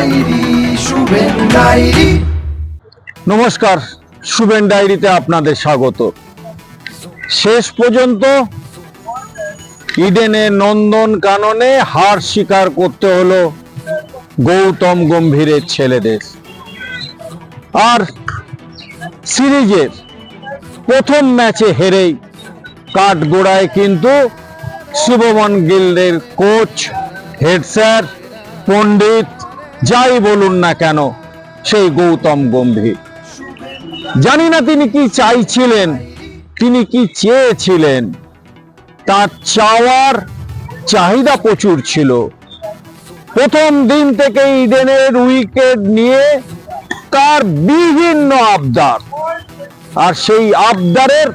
Diary, Shuven diary. নমস্কার, শুভেন ডায়েরিতে আপনাদের স্বাগত। শেষ পর্যন্ত ইডেনে নন্দন কাননে হার স্বীকার করতে হলো গৌতম গম্ভীরের ছেলেদের। আর সিরিজের প্রথম ম্যাচে হেরেই কাঠগোড়ায় কিন্তু শুভমন গিল্ডের কোচ, হেড স্যার, পণ্ডিত যাই বলুন না কেন, সেই গৌতম গম্ভীর। জানি না তিনি কি চাইছিলেন, তিনি কি চেয়েছিলেন। তার চাওয়ার চাহিদা প্রচুর ছিল। প্রথম দিন থেকে ইডেনের উইকেট নিয়ে তার বিভিন্ন আবদার, আর সেই আবদারের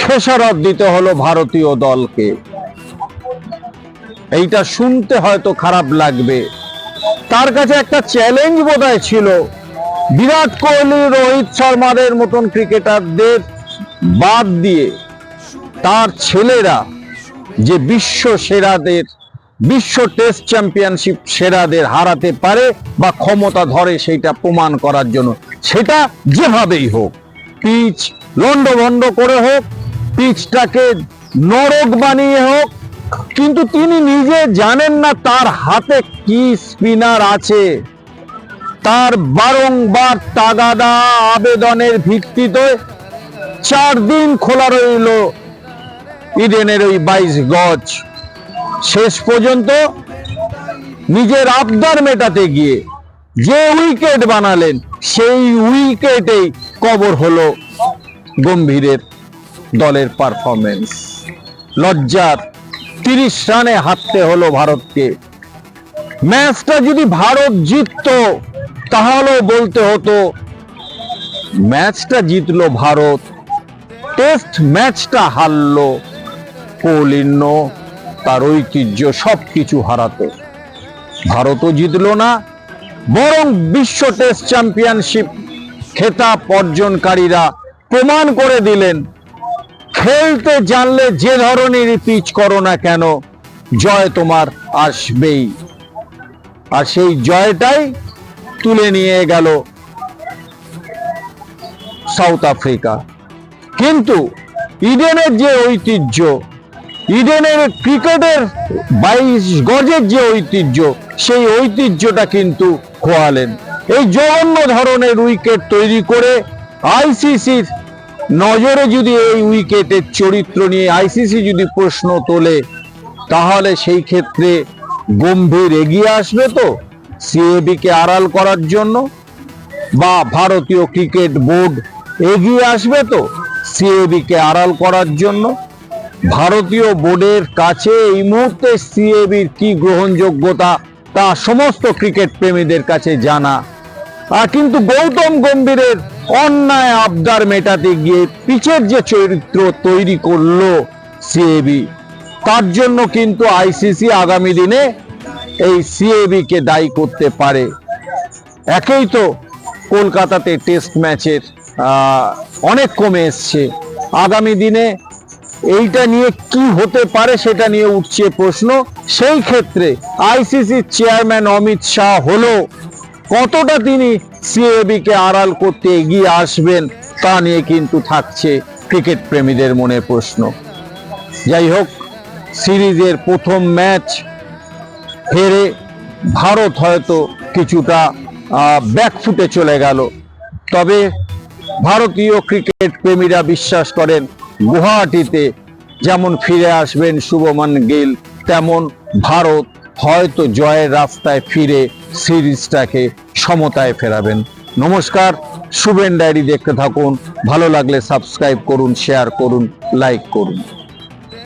খেসারত দিতে হলো ভারতীয় দলকে। এইটা শুনতে হয়তো খারাপ লাগবে। তার কাছে একটা চ্যালেঞ্জ বোধহয় ছিল। বিরাট কোহলি, রোহিত শর্মাদের মতন ক্রিকেটারদের বাদ দিয়ে তার ছেলেরা যে বিশ্ব সেরাদের, বিশ্ব টেস্ট চ্যাম্পিয়নশিপ সেরাদের হারাতে পারে বা ক্ষমতা ধরে সেইটা প্রমাণ করার জন্য, সেটা যেভাবেই হোক পিচ লন্ডভন্ড করে হোক পিচটাকে নরক বানিয়ে হোক কিন্তু তিনি নিজে জানেন না তার হাতে কি স্পিনার আছে। তার বারংবার তাগাদা আবেদনের ভিত্তিতে চার দিন খোলা রইল ইডেনের ওই বাইশ গজ। শেষ পর্যন্ত নিজের আবদার মেটাতে গিয়ে যে উইকেট বানালেন, সেই উইকেটেই কবর হলো গম্ভীরের দলের পারফরমেন্স লজ্জার তিরিশ রানে হারতে হলো ভারতকে। ম্যাচটা যদি ভারত জিততো, তাহলেও বলতে হতো, ম্যাচটা জিতলো ভারত, টেস্ট ম্যাচটা হারলো কৌলিন্য তার ঐতিহ্য সব কিছু হারাতো। ভারতও জিতল না, বরং বিশ্ব টেস্ট চ্যাম্পিয়নশিপ খেতাব অর্জনকারীরা প্রমাণ করে দিলেন খেলতে জানলে যে ধরনের পিচ করো না কেন, জয় তোমার আসবেই। আর সেই জয়টাই তুলে নিয়ে গেল সাউথ আফ্রিকা। কিন্তু ইডেনের যে ঐতিহ্য, ইডেনের ক্রিকেটের বাইশ গজের যে ঐতিহ্য, সেই ঐতিহ্যটা কিন্তু খোয়ালেন। এই জঘন্য ধরনের উইকেট তৈরি করে আইসিসির নজরে যদি এই উইকেটের চরিত্র নিয়ে আইসিসি যদি প্রশ্ন তোলে, তাহলে সেই ক্ষেত্রে গম্ভীর এগিয়ে আসবে তো সিএবি কে আড়াল করার জন্য? বা ভারতীয় ক্রিকেট বোর্ড এগিয়ে আসবে তো সিএবি কে আড়াল করার জন্য? ভারতীয় বোর্ডের কাছে এই মুহূর্তে সিএবির কি গ্রহণযোগ্যতা তা সমস্ত ক্রিকেট প্রেমীদের কাছে জানা। কিন্তু গৌতম গম্ভীরের অন্যায় আবদার মেটাতে গিয়ে পিছের যে চরিত্র তৈরি করল সিএবি তার জন্য কিন্তু আইসিসি আগামী দিনে এই সিএবি কে দায়ী করতে পারে। একেই তো কলকাতাতে টেস্ট ম্যাচের অনেক কমে এসছে। আগামী দিনে এইটা নিয়ে কি হতে পারে সেটা নিয়ে উঠছে প্রশ্ন। সেই ক্ষেত্রে আইসিসির চেয়ারম্যান অমিত শাহ হলো কতটা তিনি সিএবি কে আড়াল করতে এগিয়ে আসবেন তা নিয়ে কিন্তু থাকছে ক্রিকেট প্রেমীদের মনে প্রশ্ন। যাই হোক, সিরিজের প্রথম ম্যাচ হেরে ভারত হয়তো কিছুটা ব্যাকফুটে চলে গেল। তবে ভারতীয় ক্রিকেট প্রেমীরা বিশ্বাস করেন, গুয়াহাটিতে যেমন ফিরে আসবেন শুভমান গিল, তেমন ভারত হয়তো জয়ের রাস্তায় ফিরে সিরিজটাকে সমতায় ফেরাবেন। নমস্কার, শুভেন ডায়েরি দেখতে থাকুন। ভালো লাগলে সাবস্ক্রাইব করুন, শেয়ার করুন, লাইক করুন।